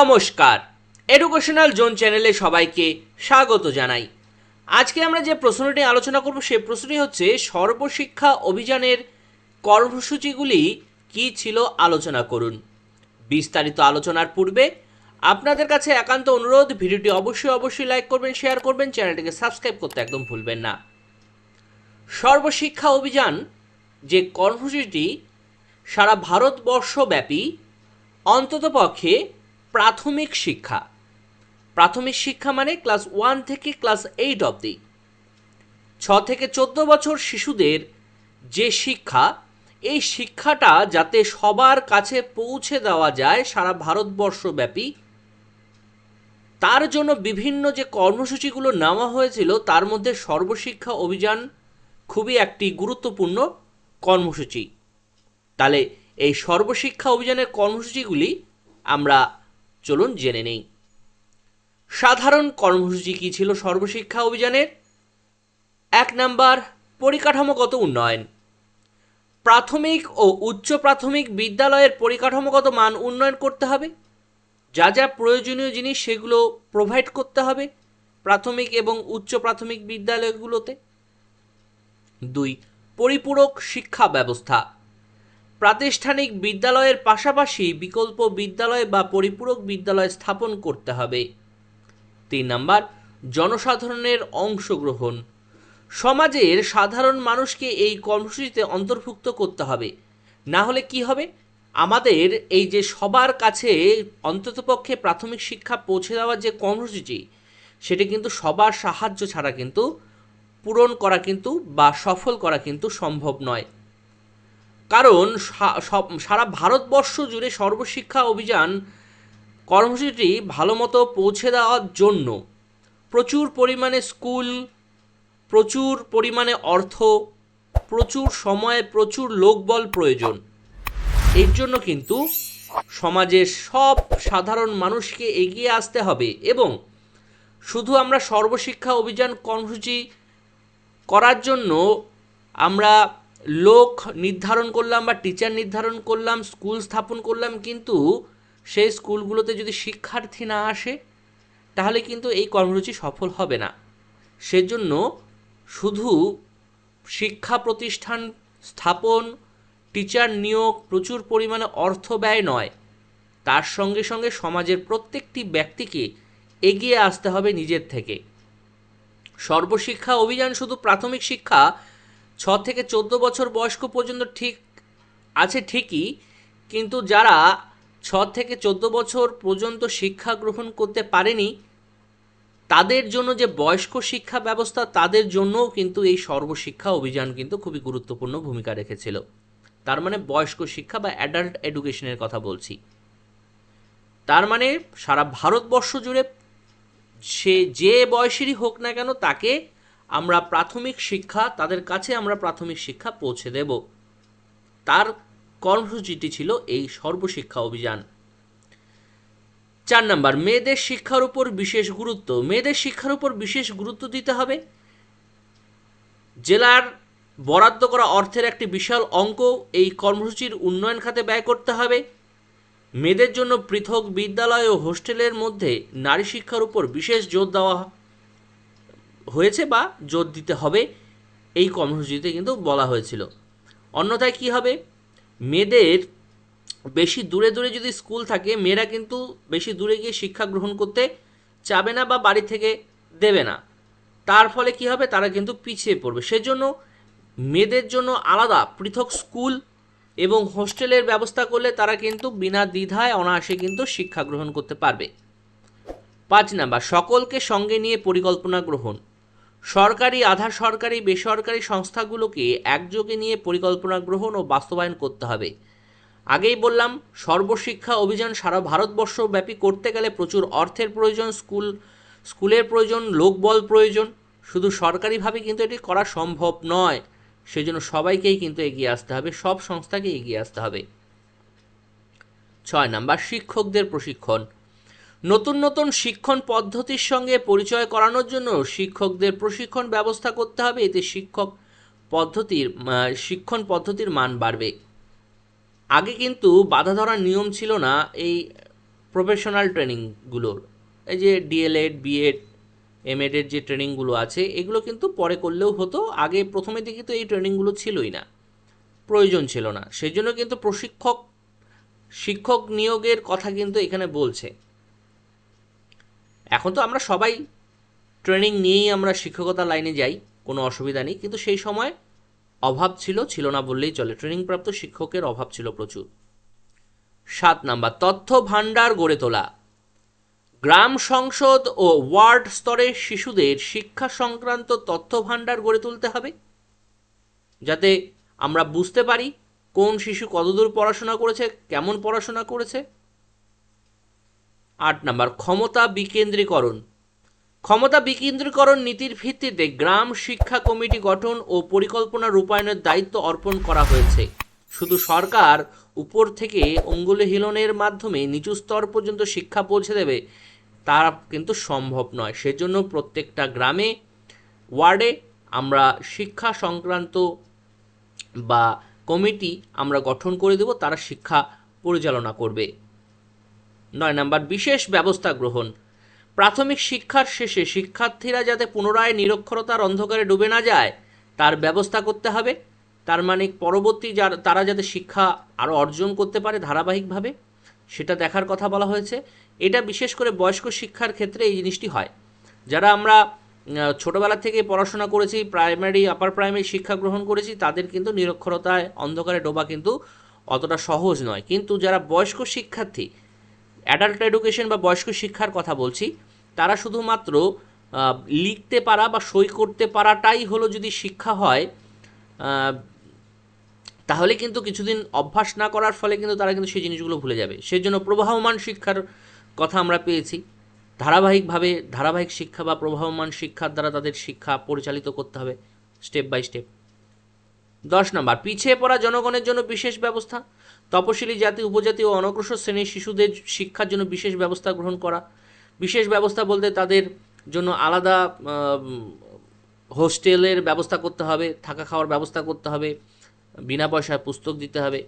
নমস্কার। Educational zone চ্যানেলে সবাইকে স্বাগত জানাই। আজকে আমরা যে প্রশ্নটি আলোচনা করব, সে প্রশ্নটি হচ্ছে, সর্বশিক্ষা অভিযানের কর্মসূচিগুলি কি ছিল আলোচনা করুন। বিস্তারিত আলোচনার পূর্বে আপনাদের কাছে একান্ত অনুরোধ, ভিডিওটি অবশ্যই অবশ্যই লাইক করবেন, শেয়ার করবেন, চ্যানেলটিকে সাবস্ক্রাইব করতে একদম ভুলবেন না। সর্বশিক্ষা অভিযান যে কর্মসূচিটি সারা ভারতবর্ষব্যাপী অন্ততপক্ষে প্রাথমিক শিক্ষা। প্রাথমিক শিক্ষা মানে ক্লাস ওয়ান থেকে ক্লাস এইট অবধি। ছ থেকে চোদ্দ বছর শিশুদের যে শিক্ষা, এই শিক্ষাটা যাতে সবার কাছে পৌঁছে দেওয়া যায় সারা ভারতবর্ষব্যাপী, তার জন্য বিভিন্ন যে কর্মসূচিগুলো নেওয়া হয়েছিল, তার মধ্যে সর্বশিক্ষা অভিযান খুবই একটি গুরুত্বপূর্ণ কর্মসূচি। তাহলে এই সর্বশিক্ষা অভিযানের কর্মসূচিগুলি আমরা চলুন জেনে নেই। সাধারণ কর্মসূচি কী ছিল সর্বশিক্ষা অভিযানের? এক নাম্বার, পরিকাঠামোগত উন্নয়ন। প্রাথমিক ও উচ্চ প্রাথমিক বিদ্যালয়ের পরিকাঠামোগত মান উন্নয়ন করতে হবে। যা যা প্রয়োজনীয় জিনিস সেগুলো প্রোভাইড করতে হবে প্রাথমিক এবং উচ্চ প্রাথমিক বিদ্যালয়গুলোতে। দুই, পরিপূরক শিক্ষা ব্যবস্থা। প্রাতিষ্ঠানিক বিদ্যালয়ের পাশাপাশি বিকল্প বিদ্যালয় বা পরিপূরক বিদ্যালয় স্থাপন করতে হবে। তিন নাম্বার, জনসাধারণের অংশগ্রহণ। সমাজের সাধারণ মানুষকে এই কর্মসূচিতে অন্তর্ভুক্ত করতে হবে। না হলে কি হবে? আমাদের এই যে সবার কাছে অন্ততপক্ষে প্রাথমিক শিক্ষা পৌঁছে দেওয়ার যে কর্মসূচি সেটি কিন্তু সবার সাহায্য ছাড়া কিন্তু পূরণ করা কিন্তু বা সফল করা কিন্তু সম্ভব নয়। কারণ সারা ভারতবর্ষ জুড়ে সর্বশিক্ষা অভিযান কর্মসূচিটি ভালো মতো পৌঁছে দেওয়ার জন্য প্রচুর পরিমাণে স্কুল, প্রচুর পরিমাণে অর্থ, প্রচুর সময় প্রচুর লোকবল প্রয়োজন। এর জন্য কিন্তু সমাজের সব সাধারণ মানুষকে এগিয়ে আসতে হবে এবং শুধু আমরা সর্বশিক্ষা অভিযান কর্মসূচি করার জন্য আমরা লোক নির্ধারণ করলাম বা টিচার নির্ধারণ করলাম স্কুল স্থাপন করলাম, কিন্তু সেই স্কুলগুলোতে যদি শিক্ষার্থী না আসে, তাহলে কিন্তু এই কর্মসূচি সফল হবে না। সেজন্য শুধু শিক্ষা প্রতিষ্ঠান স্থাপন টিচার নিয়োগ প্রচুর পরিমাণে অর্থ ব্যয় নয়। তার সঙ্গে সঙ্গে সমাজের প্রত্যেকটি ব্যক্তিকে এগিয়ে আসতে হবে নিজের থেকে। সর্বশিক্ষা অভিযান শুধু প্রাথমিক শিক্ষা ছ থেকে চোদ্দ বছর বয়স্ক পর্যন্ত ঠিক আছে ঠিকই, কিন্তু যারা ছ থেকে চোদ্দ বছর পর্যন্ত শিক্ষা গ্রহণ করতে পারেনি, তাদের জন্য যে বয়স্ক শিক্ষা ব্যবস্থা, তাদের জন্যও কিন্তু এই সর্বশিক্ষা অভিযান কিন্তু খুবই গুরুত্বপূর্ণ ভূমিকা রেখেছিল। তার মানে বয়স্ক শিক্ষা বা অ্যাডাল্ট এডুকেশনের কথা বলছি। তার মানে সারা ভারতবর্ষ জুড়ে সে যে বয়সেরই হোক না কেন তাকে আমরা প্রাথমিক শিক্ষা, তাদের কাছে আমরা প্রাথমিক শিক্ষা পৌঁছে দেব। তার কর্মসূচিটি ছিল এই সর্বশিক্ষা অভিযান। চার নাম্বার, মেয়েদের শিক্ষার উপর বিশেষ গুরুত্ব। মেয়েদের শিক্ষার উপর বিশেষ গুরুত্ব দিতে হবে। জেলার বরাদ্দ করা অর্থের একটি বিশাল অঙ্ক এই কর্মসূচির উন্নয়ন খাতে ব্যয় করতে হবে। মেয়েদের জন্য পৃথক বিদ্যালয় ও হোস্টেলের মধ্যে নারী শিক্ষার উপর বিশেষ জোর দেওয়া হয়েছে বা জোর দিতে হবে, এই কর্মসূচিতে কিন্তু বলা হয়েছিল। অন্যথায় কি হবে? মেয়েদের বেশি দূরে দূরে যদি স্কুল থাকে, মেয়েরা কিন্তু বেশি দূরে গিয়ে শিক্ষা গ্রহণ করতে চাবে না বা বাড়ি থেকে দেবে না। তার ফলে কি হবে? তারা কিন্তু পিছিয়ে পড়বে। সেজন্য মেয়েদের জন্য আলাদা পৃথক স্কুল এবং হোস্টেলের ব্যবস্থা করলে তারা কিন্তু বিনা দ্বিধায় অনায়াসে কিন্তু শিক্ষা গ্রহণ করতে পারবে। পাঁচ নাম্বার, সকলকে সঙ্গে নিয়ে পরিকল্পনা গ্রহণ। সরকারি, আধা সরকারি, বেসরকারি সংস্থাগুলোকে একযোগে নিয়ে পরিকল্পনা গ্রহণ ও বাস্তবায়ন করতে হবে। আগেই বললাম, সর্বশিক্ষা অভিযান সারা ভারতবর্ষ ব্যাপী করতে গেলে প্রচুর অর্থের প্রয়োজন, স্কুল, স্কুলের প্রয়োজন, লোকবল প্রয়োজন। শুধু সরকারিভাবে কিন্তু এটি করা সম্ভব নয়। সেজন্য সবাইকেই কিন্তু এগিয়ে আসতে হবে, সব সংস্থাকে এগিয়ে আসতে হবে। ছয় নাম্বার, শিক্ষকদের প্রশিক্ষণ। নতুন নতুন শিক্ষণ পদ্ধতির সঙ্গে পরিচয় করানোর জন্য শিক্ষকদের প্রশিক্ষণ ব্যবস্থা করতে হবে। এতে শিক্ষক পদ্ধতির শিক্ষণ পদ্ধতির মান বাড়বে। আগে কিন্তু বাধা ধরার নিয়ম ছিল না এই প্রফেশনাল ট্রেনিংগুলোর এই যে ডিএলএড বিএড এমএডের যে ট্রেনিংগুলো আছে, এগুলো কিন্তু পরে করলেও হতো। আগে প্রথমে দিকে তো এই ট্রেনিংগুলো ছিলই না। প্রয়োজন ছিল না। সেই জন্য কিন্তু প্রশিক্ষক, শিক্ষক নিয়োগের কথা কিন্তু এখানে বলছে। এখন তো আমরা সবাই ট্রেনিং নিয়েই আমরা শিক্ষকতা লাইনে যাই, কোনো অসুবিধা নেই। কিন্তু সেই সময় অভাব ছিল ছিল না বললেই চলে। ট্রেনিংপ্রাপ্ত শিক্ষকের অভাব ছিল প্রচুর। সাত নাম্বার তথ্য ভাণ্ডার গড়ে তোলা। গ্রাম সংসদ ও ওয়ার্ড স্তরের শিশুদের শিক্ষা সংক্রান্ত তথ্য ভাণ্ডার গড়ে তুলতে হবে, যাতে আমরা বুঝতে পারি কোন শিশু কতদূর পড়াশোনা করেছে, কেমন পড়াশোনা করেছে আট নাম্বার, ক্ষমতা বিকেন্দ্রীকরণ। ক্ষমতা বিকেন্দ্রীকরণ নীতির ভিত্তিতে গ্রাম শিক্ষা কমিটি গঠন ও পরিকল্পনা রূপায়ণের দায়িত্ব অর্পণ করা হয়েছে। শুধু সরকার উপর থেকে অঙ্গুলি হিলনের মাধ্যমে নিচু স্তর পর্যন্ত শিক্ষা পৌঁছে দেবে, তা কিন্তু সম্ভব নয়। সেজন্য প্রত্যেকটা গ্রামে, ওয়ার্ডে আমরা শিক্ষা সংক্রান্ত বা কমিটি আমরা গঠন করে দেব, তারা শিক্ষা পরিচালনা করবে। নয় নাম্বার, বিশেষ ব্যবস্থা গ্রহণ। প্রাথমিক শিক্ষার শেষে শিক্ষার্থীরা যাতে পুনরায় নিরক্ষরতার অন্ধকারে ডুবে না যায়, তার ব্যবস্থা করতে হবে। তার মানে পরবর্তী যার, তারা যাতে শিক্ষা আরও অর্জন করতে পারে ধারাবাহিকভাবে, সেটা দেখার কথা বলা হয়েছে। এটা বিশেষ করে বয়স্ক শিক্ষার ক্ষেত্রে এই জিনিসটি হয়। যারা আমরা ছোটবেলা থেকে পড়াশোনা করেছি, প্রাইমারি, আপার প্রাইমারি শিক্ষা গ্রহণ করেছি, তাদের কিন্তু নিরক্ষরতায় অন্ধকারে ডোবা কিন্তু অতটা সহজ নয়। কিন্তু যারা বয়স্ক শিক্ষার্থী অ্যাডাল্ট এডুকেশন বা বয়স্ক শিক্ষার কথা বলছি, তারা শুধুমাত্র লিখতে পারা বা সই করতে পারাটাই হলো যদি শিক্ষা হয় তাহলে কিন্তু কিছুদিন অভ্যাস না করার ফলে কিন্তু তারা কিন্তু সেই জিনিসগুলো ভুলে যাবে। সেই জন্য প্রবাহমান শিক্ষার কথা আমরা পেয়েছি। ধারাবাহিকভাবে, ধারাবাহিক শিক্ষা বা প্রবাহমান শিক্ষার দ্বারা তাদের শিক্ষা পরিচালিত করতে হবে, স্টেপ বাই স্টেপ। দশ নম্বর, পিছিয়ে পড়া জনগণের জন্য বিশেষ ব্যবস্থা। তপশিলি জাতি, উপজাতি ও অনগ্রসর শ্রেণির শিশুদের শিক্ষার জন্য বিশেষ ব্যবস্থা গ্রহণ করা। বিশেষ ব্যবস্থা বলতে তাদের জন্য আলাদা হোস্টেলের ব্যবস্থা করতে হবে, থাকা খাওয়ার ব্যবস্থা করতে হবে, বিনা পয়সায় পুস্তক দিতে হবে,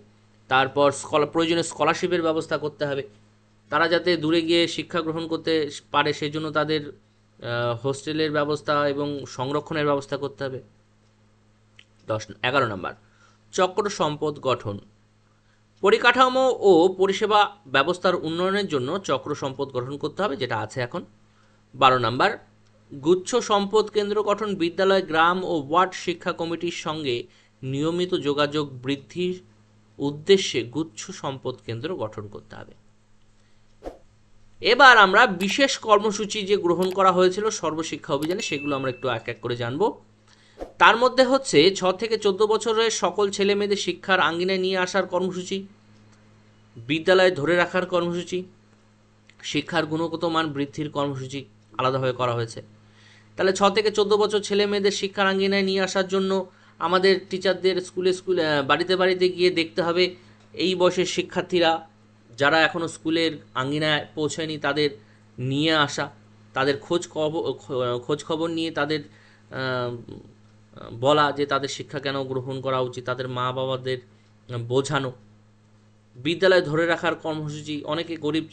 তারপর স্কলা প্রয়োজনে স্কলারশিপের ব্যবস্থা করতে হবে। তারা যাতে দূরে গিয়ে শিক্ষা গ্রহণ করতে পারে সেই জন্য তাদের হোস্টেলের ব্যবস্থা এবং সংরক্ষণের ব্যবস্থা করতে হবে। দশ, এগারো নম্বর, চক্র সম্পদ গঠন। পরিকাঠামো ও পরিষেবা ব্যবস্থার উন্নয়নের জন্য চক্র সম্পদ গঠন করতে হবে, যেটা আছে এখন। বারো নম্বর, গুচ্ছ সম্পদ কেন্দ্র গঠন বিদ্যালয়, গ্রাম ও ওয়ার্ড শিক্ষা কমিটির সঙ্গে নিয়মিত যোগাযোগ বৃদ্ধির উদ্দেশ্যে গুচ্ছ সম্পদ কেন্দ্র গঠন করতে হবে। এবার আমরা বিশেষ কর্মসূচি যে গ্রহণ করা হয়েছিল সর্বশিক্ষা অভিযানে, সেগুলো আমরা একটু এক এক করে জানব। তার মধ্যে হচ্ছে ছ থেকে চোদ্দ বছরের সকল ছেলে মেয়েদের শিক্ষার আঙ্গিনায় নিয়ে আসার কর্মসূচি, বিদ্যালয়ে ধরে রাখার কর্মসূচি, শিক্ষার গুণগত মান বৃদ্ধির কর্মসূচি আলাদাভাবে করা হয়েছে। তাহলে ছ থেকে চোদ্দ বছর ছেলে মেয়েদের শিক্ষার আঙ্গিনায় নিয়ে আসার জন্য আমাদের টিচারদের স্কুলে স্কুলে বাড়িতে বাড়িতে গিয়ে দেখতে হবে এই বয়সের শিক্ষার্থীরা যারা এখনও স্কুলের আঙ্গিনায় পৌঁছায়নি তাদের নিয়ে আসা, তাদের খোঁজ খবর খোঁজ খবর নিয়ে তাদের বলা যে তাদের শিক্ষা কেন গ্রহণ করা উচিত, তাদের মা বাবাদের বোঝানো। বিদ্যালয়ে ধরে রাখার কর্মসূচি, অনেকে গরিব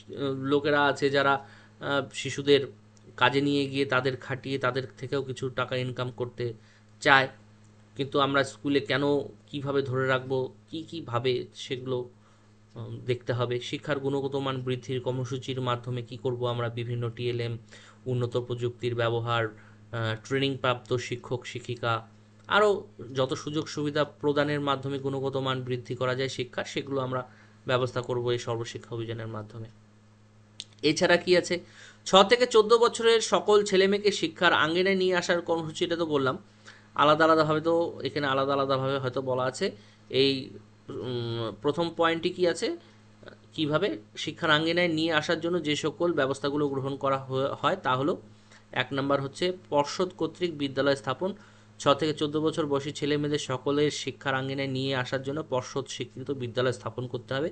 লোকেরা আছে যারা শিশুদের কাজে নিয়ে গিয়ে তাদের খাটিয়ে তাদের থেকেও কিছু টাকা ইনকাম করতে চায়। কিন্তু আমরা স্কুলে কেন, কীভাবে ধরে রাখব, কি কীভাবে সেগুলো দেখতে হবে। শিক্ষার গুণগত মান বৃদ্ধির কর্মসূচির মাধ্যমে কি করব আমরা? বিভিন্ন টিএলএম উন্নত প্রযুক্তির ব্যবহার ট্রেনিং প্রাপ্ত শিক্ষক, শিক্ষিকা, আরও যত সুযোগ সুবিধা প্রদানের মাধ্যমে গুণগত মান বৃদ্ধি করা যায় শিক্ষার, সেগুলো আমরা ব্যবস্থা করব এই সর্বশিক্ষা অভিযানের মাধ্যমে। এছাড়া কি আছে? ছ থেকে চোদ্দ বছরের সকল ছেলেমেয়েকে শিক্ষার আঙ্গিনায় নিয়ে আসার কর্মসূচি এটা তো বললাম। আলাদা আলাদাভাবে তো এখানে আলাদা আলাদাভাবে হয়তো বলা আছে। এই প্রথম পয়েন্টটি কি আছে? কীভাবে শিক্ষার আঙ্গিনায় নিয়ে আসার জন্য যে সকল ব্যবস্থাগুলো গ্রহণ করা হয় তা হলো এক নম্বর হচ্ছে পর্ষদ কর্তৃক বিদ্যালয় স্থাপন। ছ থেকে চোদ্দ বছর বয়সী ছেলে মেয়েদের সকলের শিক্ষার আঙ্গিনায় নিয়ে আসার জন্য পর্ষদ স্বীকৃত বিদ্যালয় স্থাপন করতে হবে।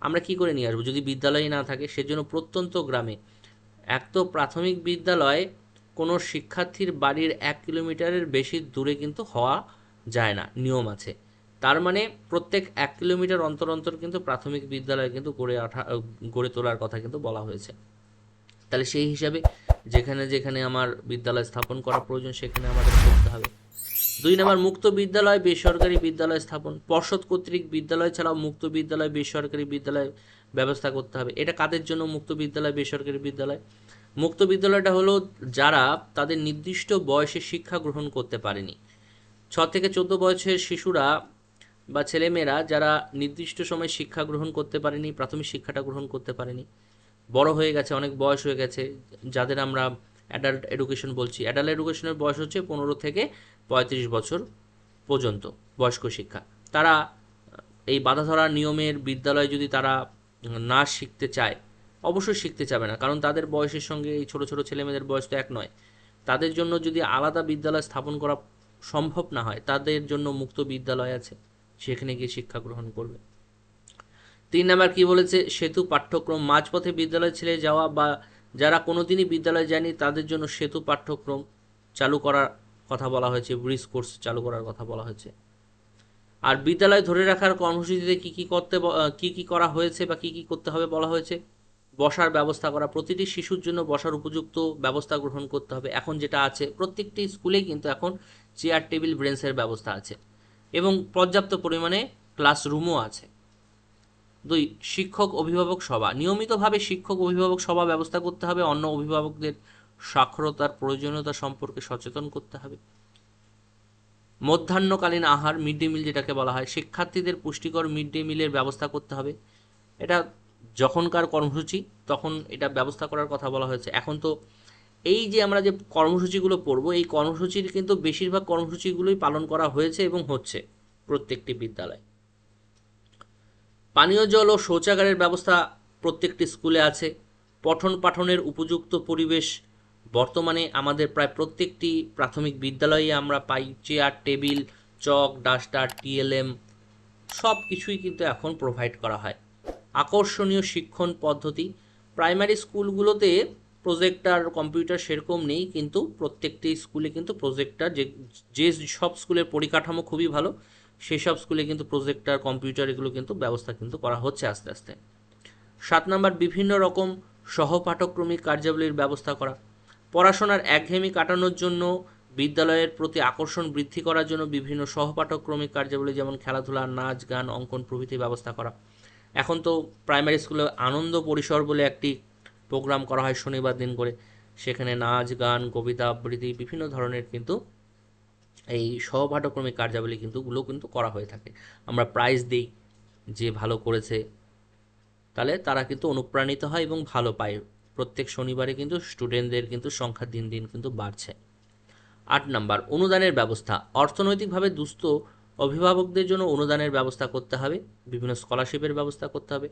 আমরা কি করে নিয়ে আসব? যদি বিদ্যালয়ই না থাকে, সেজন্য প্রত্যন্ত গ্রামে এক তো প্রাথমিক বিদ্যালয় কোনো শিক্ষার্থীর বাড়ির এক কিলোমিটারের বেশি দূরে কিন্তু হওয়া যায় না, নিয়ম আছে। তার মানে প্রত্যেক এক কিলোমিটার অন্তর অন্তর কিন্তু প্রাথমিক বিদ্যালয় কিন্তু গড়ে ওঠা, গড়ে তোলার কথা কিন্তু বলা হয়েছে। তাহলে সেই হিসাবে যেখানে যেখানে আমার বিদ্যালয় স্থাপন করা প্রয়োজন, সেখানে আমাদের করতে হবে। দুই নম্বর, মুক্ত বিদ্যালয়, বেসরকারি বিদ্যালয় স্থাপন। পর্ষদ কর্তৃক বিদ্যালয় ছাড়াও মুক্ত বিদ্যালয়, বেসরকারি বিদ্যালয় ব্যবস্থা করতে হবে। এটা কাদের জন্য? মুক্ত বিদ্যালয়, বেসরকারি বিদ্যালয়। মুক্ত বিদ্যালয়টা হলো যারা তাদের নির্দিষ্ট বয়সে শিক্ষা গ্রহণ করতে পারেনি। ছ থেকে চোদ্দ বয়সের শিশুরা বা ছেলেমেয়েরা যারা নির্দিষ্ট সময় শিক্ষা গ্রহণ করতে পারেনি, প্রাথমিক শিক্ষাটা গ্রহণ করতে পারেনি বড় হয়ে গেছে, অনেক বয়স হয়ে গেছে, যাদের আমরা অ্যাডাল্ট এডুকেশন বলছি। অ্যাডাল্ট এডুকেশনের বয়স হচ্ছে পনেরো থেকে পঁয়ত্রিশ বছর পর্যন্ত বয়স্ক শিক্ষা। তারা এই বাধা ধরা নিয়মের বিদ্যালয়ে যদি তারা না শিখতে চায়, অবশ্যই শিখতে চাবে না, কারণ তাদের বয়সের সঙ্গে এই ছোটো ছোটো ছেলেমেয়েদের বয়স তো এক নয়। তাদের জন্য যদি আলাদা বিদ্যালয় স্থাপন করা সম্ভব না হয়, তাদের জন্য মুক্ত বিদ্যালয় আছে, সেখানে গিয়ে শিক্ষা গ্রহণ করবে। তিন নাম্বার কি বলেছে? সেতু পাঠ্যক্রম মাঝপথে বিদ্যালয় ছেড়ে যাওয়া বা যারা কোনোদিনই বিদ্যালয়ে যায়নি, তাদের জন্য সেতু পাঠ্যক্রম চালু করার কথা বলা হয়েছে, ব্রিজ কোর্স চালু করার কথা বলা হয়েছে। আর বিদ্যালয় ধরে রাখার কর্মসূচিতে কি কি করতে কি কি করা হয়েছে বা কি কি করতে হবে বলা হয়েছে? বসার ব্যবস্থা করা, প্রতিটি শিশুর জন্য বসার উপযুক্ত ব্যবস্থা গ্রহণ করতে হবে। এখন যেটা আছে, প্রত্যেকটি স্কুলেই কিন্তু এখন চেয়ার, টেবিল, ব্রেঞ্চের ব্যবস্থা আছে। এবং পর্যাপ্ত পরিমাণে ক্লাসরুমও আছে। দুই, শিক্ষক অভিভাবক সভা। নিয়মিতভাবে শিক্ষক অভিভাবক সভা ব্যবস্থা করতে হবে, অন্য অভিভাবকদের সাক্ষরতার প্রয়োজনীয়তা সম্পর্কে সচেতন করতে হবে। মধ্যাহ্নকালীন আহার, মিড ডে মিল যেটাকে বলা হয়, শিক্ষার্থীদের পুষ্টিকর মিড ডে মিলের ব্যবস্থা করতে হবে। এটা যখনকার কর্মসূচি, তখন এটা ব্যবস্থা করার কথা বলা হয়েছে। এখন তো এই যে আমরা যে কর্মসূচিগুলো পড়ব, এই কর্মসূচির কিন্তু বেশিরভাগ কর্মসূচিগুলোই পালন করা হয়েছে এবং হচ্ছে প্রত্যেকটি বিদ্যালয়ে। পানীয় জল ও শৌচাগারের ব্যবস্থা প্রত্যেকটি স্কুলে আছে। পঠন পাঠনের উপযুক্ত পরিবেশ বর্তমানে আমাদের প্রায় প্রত্যেকটি প্রাথমিক বিদ্যালয়ে আমরা পাই। Chair, table, chalk, duster, TLM সব কিছুই কিন্তু এখন প্রোভাইড করা হয়। আকর্ষণীয় শিক্ষণ পদ্ধতি। প্রাইমারি স্কুলগুলোতে প্রজেক্টার কম্পিউটার সেরকম নেই, কিন্তু প্রত্যেকটি স্কুলে কিন্তু প্রজেক্টার যে যে সব স্কুলের পরিকাঠামো খুবই ভালো। সেই সব স্কুলে কিন্তু প্রজেক্টার, কম্পিউটার এগুলো কিন্তু ব্যবস্থা কিন্তু করা হচ্ছে আস্তে আস্তে। সাত নাম্বার, বিভিন্ন রকম সহপাঠক্রমিক কার্যাবলীর ব্যবস্থা করা। পড়াশোনার একঘেয়েমি কাটানোর জন্য বিদ্যালয়ের প্রতি আকর্ষণ বৃদ্ধি করার জন্য বিভিন্ন সহপাঠক্রমিক কার্যাবলী যেমন খেলাধুলা, নাচ, গান, অঙ্কন প্রভৃতি ব্যবস্থা করা। এখন তো প্রাইমারি স্কুলে আনন্দ পরিসর বলে একটি প্রোগ্রাম করা হয় শনিবার দিন করে। সেখানে নাচ, গান, কবিতা, আবৃত্তি, বিভিন্ন ধরনের কিন্তু এই সহপাঠক্রমিক কার্যাবলী কিন্তু গুলো কিন্তু করা হয়ে থাকে। আমরা প্রাইজ দিই, যে ভালো করেছে, তাহলে তারা কিন্তু অনুপ্রাণিত হয় এবং ভালো পায়। প্রত্যেক শনিবারে কিন্তু স্টুডেন্টদের কিন্তু সংখ্যা দিন দিন কিন্তু বাড়ছে। আট নাম্বার, অনুদানের ব্যবস্থা। অর্থনৈতিকভাবে দুস্থ অভিভাবকদের জন্য অনুদানের ব্যবস্থা করতে হবে, বিভিন্ন স্কলারশিপের ব্যবস্থা করতে হবে।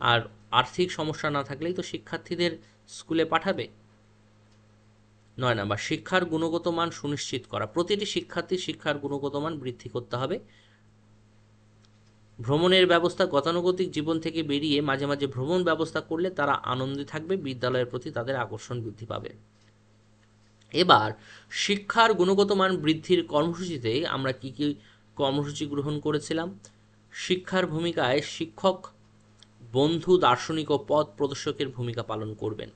আর আর্থিক সমস্যা না থাকলেই তো শিক্ষার্থীদের স্কুলে পাঠাবে। নয় নাম্বার, শিক্ষার গুণগত মান সুনিশ্চিত করা। প্রতিটি শিক্ষার্থীর শিক্ষার গুণগত মান বৃদ্ধি করতে হবে। ভ্রমণের ব্যবস্থা, গতানুগতিক জীবন থেকে বেরিয়ে মাঝে মাঝে ভ্রমণ ব্যবস্থা করলে তারা আনন্দে থাকবে, বিদ্যালয়ের প্রতি তাদের আকর্ষণ বৃদ্ধি পাবে। এবার, শিক্ষার গুণগত মান বৃদ্ধির কর্মসূচিতে আমরা কি কি কর্মসূচি গ্রহণ করেছিলাম? শিক্ষার ভূমিকায় শিক্ষক, বন্ধু, দার্শনিক ও পথ প্রদর্শকের ভূমিকা পালন করবেন।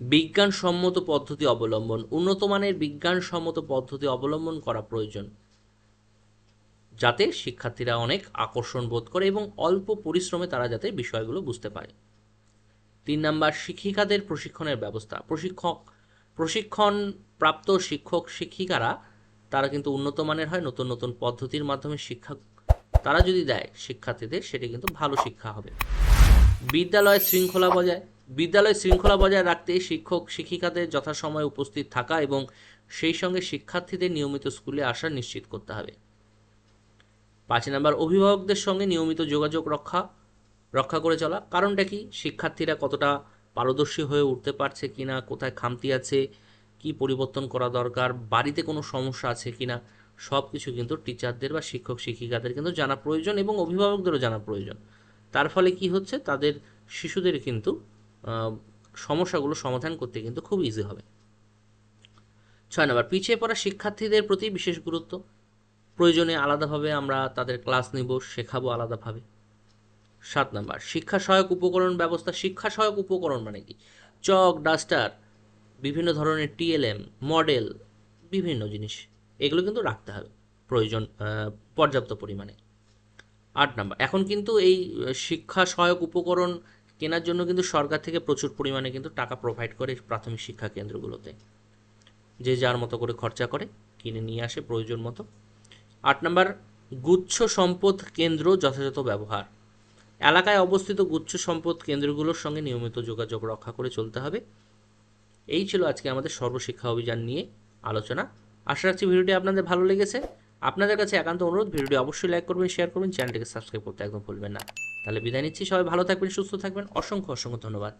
বিজ্ঞানসম্মত পদ্ধতি অবলম্বন উন্নত মানের বিজ্ঞানসম্মত পদ্ধতি অবলম্বন করা প্রয়োজন, যাতে শিক্ষার্থীরা অনেক আকর্ষণ বোধ করে এবং অল্প পরিশ্রমে তারা যাতে বিষয়গুলো বুঝতে পারে। তিন নাম্বার, শিক্ষিকাদের প্রশিক্ষণের ব্যবস্থা। প্রশিক্ষক প্রশিক্ষণ প্রাপ্ত শিক্ষক, শিক্ষিকারা, তারা কিন্তু উন্নত মানের হয়, নতুন নতুন পদ্ধতির মাধ্যমে শিক্ষা, তারা যদি দেয় শিক্ষার্থীদের, সেটি কিন্তু ভালো শিক্ষা হবে। বিদ্যালয় শৃঙ্খলা বজায়। বিদ্যালয় শৃঙ্খলা বজায় রাখতে শিক্ষক, শিক্ষিকাদের যথাসময়ে উপস্থিত থাকা এবং সেই সঙ্গে শিক্ষার্থীদের নিয়মিত স্কুলে আসা নিশ্চিত করতে হবে। পাঁচ নাম্বার, অভিভাবকদের সঙ্গে নিয়মিত যোগাযোগ রক্ষা রক্ষা করে চলা। কারণটা কি? শিক্ষার্থীরা কতটা পারদর্শী হয়ে উঠতে পারছে কি না কোথায় খামতি আছে, কি পরিবর্তন করা দরকার, বাড়িতে কোনো সমস্যা আছে কিনা সব কিছু কিন্তু টিচারদের বা শিক্ষক, শিক্ষিকাদের কিন্তু জানা প্রয়োজন এবং অভিভাবকদেরও জানা প্রয়োজন। তার ফলে কি হচ্ছে? তাদের শিশুদের কিন্তু সমস্যাগুলো সমাধান করতে কিন্তু খুব ইজি হবে। ছয় নম্বর, পিছিয়ে পড়া শিক্ষার্থীদের প্রতি বিশেষ গুরুত্ব। প্রয়োজনে আলাদাভাবে আমরা তাদের ক্লাস নিব, শেখাবো আলাদাভাবে। সাত নম্বর, শিক্ষা সহায়ক উপকরণ ব্যবস্থা। শিক্ষা সহায়ক উপকরণ মানে কি? চক, ডাস্টার, বিভিন্ন ধরনের টিএলএম মডেল, বিভিন্ন জিনিস। এগুলো কিন্তু রাখতে হবে প্রয়োজন পর্যাপ্ত পরিমাণে। আট নাম্বার, এখন কিন্তু এই শিক্ষা সহায়ক উপকরণ কেনার জন্য কিন্তু সরকার থেকে প্রচুর পরিমাণে কিন্তু টাকা প্রোভাইড করে প্রাথমিক শিক্ষা কেন্দ্রগুলোতে। যে যার মতো করে খরচা করে, কিনে নিয়ে আসে প্রয়োজন মতো। আট নাম্বার, গুচ্ছ সম্পদ কেন্দ্র যথাযথ ব্যবহার। এলাকায় অবস্থিত গুচ্ছ সম্পদ কেন্দ্রগুলোর সঙ্গে নিয়মিত যোগাযোগ রক্ষা করে চলতে হবে। এই ছিল আজকে আমাদের সর্বশিক্ষা অভিযান নিয়ে আলোচনা। আশা রাখছি ভিডিওটি আপনাদের ভালো লেগেছে। আপনাদের কাছে একান্ত অনুরোধ, ভিডিওটি অবশ্যই লাইক করবেন শেয়ার করবেন, চ্যানেলটিকে সাবস্ক্রাইব করতে একদম ভুলবেন না। তাহলে বিদায় নিচ্ছি। সবাই ভালো থাকবেন সুস্থ থাকবেন। অসংখ্য অসংখ্য ধন্যবাদ।